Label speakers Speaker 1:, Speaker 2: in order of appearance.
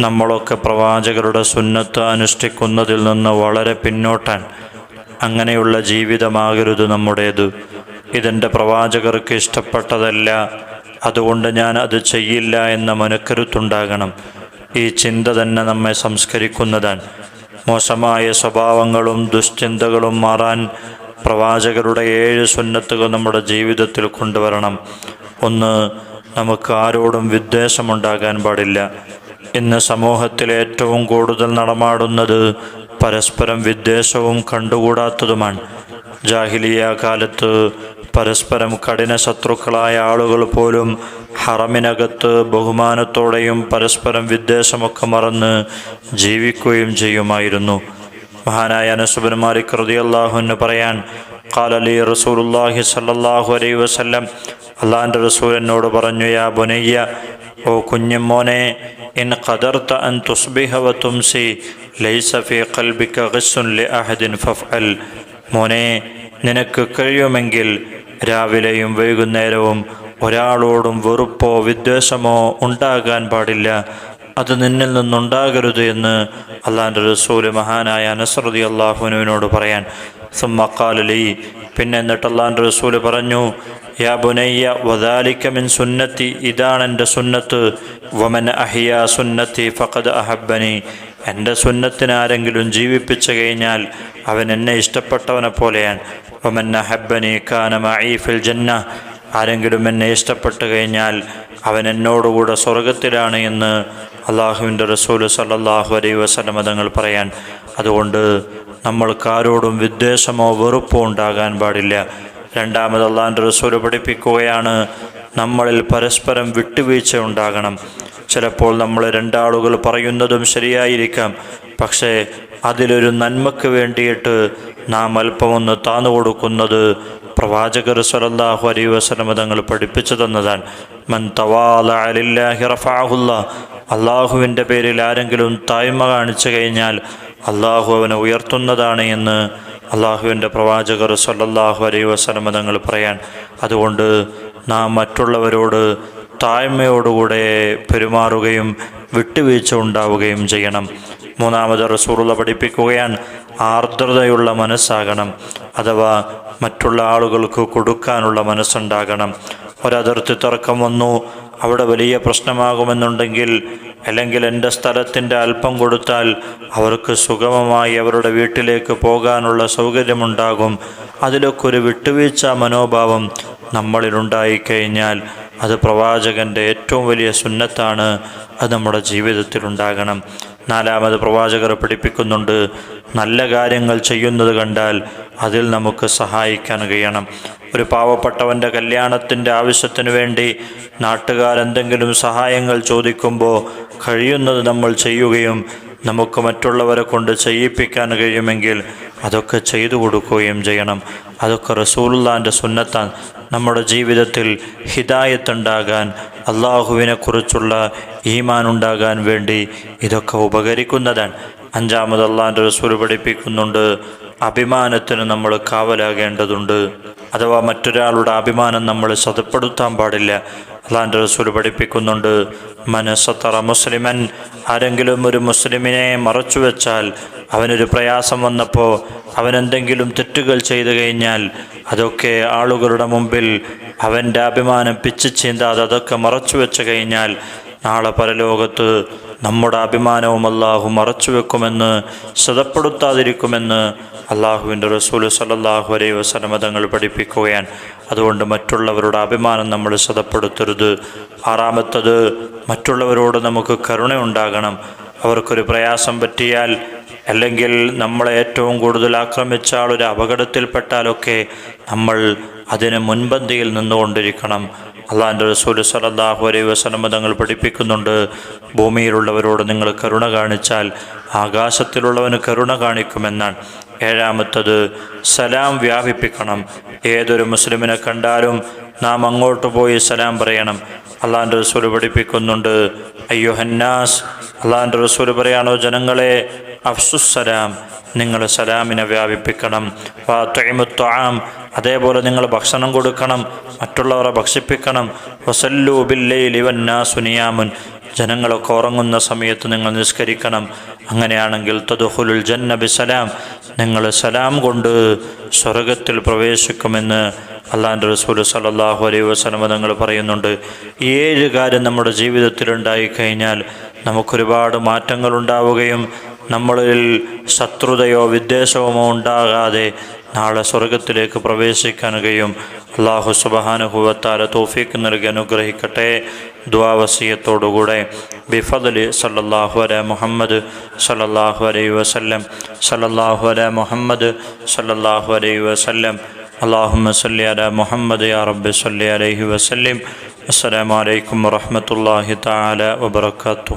Speaker 1: നമ്മളൊക്കെ പ്രവാചകരുടെ സുന്നത്ത് അനുഷ്ഠിക്കുന്നതിൽ നിന്ന് വളരെ പിന്നോട്ടാൻ അങ്ങനെയുള്ള ജീവിതമാകരുത് നമ്മുടേത്. ഇതെന്റെ പ്രവാചകർക്ക് ഇഷ്ടപ്പെട്ടതല്ല. അതുകൊണ്ട് ഞാൻ അത് ചെയ്യില്ല എന്ന മനക്കരുത്തുണ്ടാകണം. ഈ ചിന്ത തന്നെ നമ്മെ സംസ്കരിക്കുന്നതാണ്. മോശമായ സ്വഭാവങ്ങളും ദുശ്ചിന്തകളും മാറാൻ പ്രവാചകരുടെ ഏഴ് സുന്നത്തുകൾ നമ്മുടെ ജീവിതത്തിൽ കൊണ്ടുവരണം. ഒന്ന് നമുക്ക് ആരോടും വിദ്വേഷമുണ്ടാകാൻ പാടില്ല. ഇന്ന് സമൂഹത്തിൽ ഏറ്റവും കൂടുതൽ നടമാടുന്നത് പരസ്പരം വിദ്വേഷവും കണ്ടുകൂടാത്തതുമാണ്. ജാഹിലിയ കാലത്ത് പരസ്പരം കഠിന ശത്രുക്കളായ ആളുകൾ പോലും ഹറമിനകത്ത് ബഹുമാനത്തോടെയും പരസ്പരം വിദ്വേഷമൊക്കെ മറന്ന് ജീവിക്കുകയും ചെയ്യുമായിരുന്നു. മഹാനായ അനസുബൻ മാലിക് റളിയല്ലാഹു പറയാൻ കാലലി റസൂലുള്ളാഹി സ്വല്ലല്ലാഹു അലൈഹി വസല്ലം അള്ളാഹിന്റെ റസൂൽ എന്നോട് പറഞ്ഞു യാ ബുനയ്യ ഓ കുഞ്ഞമ്മോനെ ഇൻ ഖദർത അൻ തുസ്ബിഹ വ തുംസി ലൈസ ഫീ ഖൽബിക ഗസ്സുൻ ലി അഹദിൻ ഫഫ്അൽ. മോനെ നിനക്ക് കഴിയുമെങ്കിൽ രാവിലെയും വൈകുന്നേരവും ഒരാളോടും വെറുപ്പോ വിദ്വേഷമോ ഉണ്ടാകാൻ പാടില്ല. അത് നിന്നിൽ നിന്നുണ്ടാകരുത് എന്ന് അള്ളാന്റെ റസൂൽ മഹാനായ അനസ്രതി അള്ളാഹുനുവിനോട് പറയാൻ സുമ്മക്കാലലി പിന്നെ എന്നിട്ട് അള്ളാൻ റസൂൽ പറഞ്ഞു യാ ബുനയ്യ വദാലിക്ക മിൻ സുന്നത്തി ഇതാണ് എന്റെ സുന്നത്ത്. വമൻ അഹിയ സുന്നത്തി ഫഖദ് അഹബ്ബനി. എന്റെ സുന്നത്തിനാരെങ്കിലും ജീവിപ്പിച്ചു കഴിഞ്ഞാൽ അവൻ എന്നെ ഇഷ്ടപ്പെട്ടവനെ പോലെയാണ്. വമൻ അഹബ്ബനി കാന ഈഫിൽ ജന്ന ആരെങ്കിലും എന്നെ ഇഷ്ടപ്പെട്ടു കഴിഞ്ഞാൽ അവൻ എന്നോടുകൂടെ സ്വർഗത്തിലാണ് എന്ന് അള്ളാഹുവിന്റെ റസൂൽ സല്ലാഹു അലൈ വസല്ലമ തങ്ങൾ പറയാൻ. അതുകൊണ്ട് നമ്മൾക്ക് ആരോടും വിദ്വേഷമോ വെറുപ്പോ ഉണ്ടാകാൻ പാടില്ല. രണ്ടാമത് അള്ളാഹിന്റെ റസൂൽ പഠിപ്പിക്കുകയാണ് നമ്മളിൽ പരസ്പരം വിട്ടുവീഴ്ച ഉണ്ടാകണം. ചിലപ്പോൾ നമ്മൾ രണ്ടാളുകൾ പറയുന്നതും ശരിയായിരിക്കാം. പക്ഷേ അതിലൊരു നന്മയ്ക്ക് വേണ്ടിയിട്ട് നാം അല്പമൊന്ന് താന്നു കൊടുക്കുന്നത് പ്രവാചകർ സലല്ലാഹു അലൈ തങ്ങൾ പഠിപ്പിച്ചു തന്നതാണ്. അള്ളാഹുവിന്റെ പേരിൽ ആരെങ്കിലും തായ്മ കാണിച്ചു കഴിഞ്ഞാൽ അള്ളാഹു അവനെ ഉയർത്തുന്നതാണ് എന്ന് അള്ളാഹുവിന്റെ പ്രവാചകർ സല്ലല്ലാഹു അലൈ വസലമ തങ്ങൾ പറയാൻ. അതുകൊണ്ട് നാം മറ്റുള്ളവരോട് താഴ്മയോടുകൂടെ പെരുമാറുകയും വിട്ടുവീഴ്ച ഉണ്ടാവുകയും ചെയ്യണം. മൂന്നാമത് റസൂറുള്ള പഠിപ്പിക്കുകയാണ് ആർദ്രതയുള്ള മനസ്സാകണം. അഥവാ മറ്റുള്ള ആളുകൾക്ക് കൊടുക്കാനുള്ള മനസ്സുണ്ടാകണം. ഒരതിർത്തി തർക്കം വന്നു. അവിടെ വലിയ പ്രശ്നമാകുമെന്നുണ്ടെങ്കിൽ അല്ലെങ്കിൽ എന്റെ സ്ഥലത്തിന്റെ അല്പം കൊടുത്താൽ അവർക്ക് സുഗമമായി അവരുടെ വീട്ടിലേക്ക് പോകാനുള്ള സൗകര്യമുണ്ടാകും. അതിലൊക്കെ ഒരു വിട്ടുവീഴ്ച മനോഭാവം നമ്മളിലുണ്ടായിക്കഴിഞ്ഞാൽ അത് പ്രവാചകന്റെ ഏറ്റവും വലിയ സുന്നത്താണ്. അത് നമ്മുടെ ജീവിതത്തിൽ ഉണ്ടാകണം. നാലാമത് പ്രവാചകർ പഠിപ്പിക്കുന്നുണ്ട് നല്ല കാര്യങ്ങൾ ചെയ്യുന്നത് കണ്ടാൽ അതിൽ നമുക്ക് സഹായിക്കാൻ കഴിയണം. ഒരു പാവപ്പെട്ടവന്റെ കല്യാണത്തിന്റെ ആവശ്യത്തിന് വേണ്ടി നാട്ടുകാരെന്തെങ്കിലും സഹായങ്ങൾ ചോദിക്കുമ്പോൾ കഴിയുന്നത് നമ്മൾ ചെയ്യുകയും നമുക്ക് മറ്റുള്ളവരെ കൊണ്ട് ചെയ്യിപ്പിക്കാൻ കഴിയുമെങ്കിൽ അതൊക്കെ ചെയ്തു കൊടുക്കുകയും ചെയ്യണം. അതൊക്കെ റസൂലുള്ളാന്റെ സുന്നത്താൻ നമ്മുടെ ജീവിതത്തിൽ ഹിദായത്തുണ്ടാകാൻ അള്ളാഹുവിനെക്കുറിച്ചുള്ള ഈമാൻ ഉണ്ടാകാൻ വേണ്ടി ഇതൊക്കെ ഉപകരിക്കുന്നതാണ്. അഞ്ചാമത് അള്ളാന്റെ റസൂൽ പഠിപ്പിക്കുന്നുണ്ട് അഭിമാനത്തിന് നമ്മൾ കാവലാകേണ്ടതുണ്ട്. അഥവാ മറ്റൊരാളുടെ അഭിമാനം നമ്മൾ സ്വതപ്പെടുത്താൻ പാടില്ല. അതാന്റെ റസൂൽ പഠിപ്പിക്കുന്നുണ്ട് മനസ്സത്തറ മുസ്ലിമൻ. ആരെങ്കിലും ഒരു മുസ്ലിമിനെ മറച്ചു വെച്ചാൽ അവനൊരു പ്രയാസം വന്നപ്പോൾ അവനെന്തെങ്കിലും തെറ്റുകൾ ചെയ്തു കഴിഞ്ഞാൽ അതൊക്കെ ആളുകളുടെ മുമ്പിൽ അവന്റെ അഭിമാനം പിച്ചു ചീന്താതെ അതൊക്കെ മറച്ചു വെച്ച് കഴിഞ്ഞാൽ നാളെ പരലോകത്ത് നമ്മുടെ അഭിമാനവും അള്ളാഹു മറച്ചു വെക്കുമെന്ന് ശ്രദ്ധപ്പെടുത്താതിരിക്കുമെന്ന് അള്ളാഹുവിന്റെ റസൂൽ സലല്ലാഹു അലൈ വസലമ തങ്ങൾ പഠിപ്പിക്കുകയാണ്. അതുകൊണ്ട് മറ്റുള്ളവരുടെ അഭിമാനം നമ്മൾ ശ്രദ്ധപ്പെടുത്തരുത്. ആറാമത്തത് മറ്റുള്ളവരോട് നമുക്ക് കരുണയുണ്ടാകണം അവർക്കൊരു പ്രയാസം പറ്റിയാൽ അല്ലെങ്കിൽ നമ്മളെ ഏറ്റവും കൂടുതൽ ആക്രമിച്ചാൽ ഒരു അപകടത്തിൽപ്പെട്ടാലൊക്കെ നമ്മൾ അതിന് മുൻപന്തിയിൽ നിന്നുകൊണ്ടിരിക്കണം. അള്ളാഹിന്റെ റസൂൽ സലല്ലാഹു അലൈഹി വസല്ലമ തങ്ങൾ പഠിപ്പിക്കുന്നുണ്ട് ഭൂമിയിലുള്ളവരോട് നിങ്ങൾ കരുണ കാണിച്ചാൽ ആകാശത്തിലുള്ളവന് കരുണ കാണിക്കുമെന്നാണ്. ഏഴാമത്തത് സലാം വ്യാപിപ്പിക്കണം. ഏതൊരു മുസ്ലിമിനെ കണ്ടാലും നാം അങ്ങോട്ട് പോയി സലാം പറയണം. അള്ളാഹിന്റെ റസൂൽ പഠിപ്പിക്കുന്നുണ്ട് അയ്യോ ഹന്നാസ് അള്ളാഹിന്റെ റസൂൽ പറയാണോ ജനങ്ങളെ അഫ്സുസലാം നിങ്ങൾ സലാമിനെ വ്യാപിപ്പിക്കണം. വാത്തൈമുത്താം അതേപോലെ നിങ്ങൾ ഭക്ഷണം കൊടുക്കണം മറ്റുള്ളവരെ ഭക്ഷിപ്പിക്കണം. വസല്ലു ബില്ലയിൽ ഇവന്നാ സുനിയാമുൻ ജനങ്ങളൊക്കെ ഉറങ്ങുന്ന സമയത്ത് നിങ്ങൾ നിസ്കരിക്കണം. അങ്ങനെയാണെങ്കിൽ തദുഹുലുൽ ജന്ന ബിസലാം നിങ്ങൾ സലാം കൊണ്ട് സ്വർഗത്തിൽ പ്രവേശിക്കുമെന്ന് അള്ളാന്റെ റസൂൽ സലല്ലാഹു അലൈഹി വസ്ലമ നിങ്ങൾ പറയുന്നുണ്ട്. ഏഴ് കാര്യം നമ്മുടെ ജീവിതത്തിൽ ഉണ്ടായിക്കഴിഞ്ഞാൽ നമുക്കൊരുപാട് മാറ്റങ്ങൾ ഉണ്ടാവുകയും നമ്മളിൽ ശത്രുതയോ വിദ്വേഷമോ ഉണ്ടാകാതെ നാളെ സ്വർഗത്തിലേക്ക് പ്രവേശിക്കാൻ കഴിയും അള്ളാഹു സുബഹാനുഹുവത്താല തോഫിക്ക് നൽകി അനുഗ്രഹിക്കട്ടെ. ദ്വാവസീയത്തോടുകൂടെ ബിഫദലി സല്ലല്ലാഹു അല മുഹമ്മദ് സല്ലല്ലാഹു അലൈ വസല്ലം. സല്ലല്ലാഹു അല മുഹമ്മദ് സല്ലല്ലാഹു അലൈ വസല്ലം. അള്ളാഹുമ്മ സല്ലി അല മുഹമ്മദ് യാ റബ്ബി സല്ലി അലൈഹി വസല്ലം. അസ്സലാമലൈക്കും വറഹമത്തല്ലാഹി താല വബർക്കാത്തു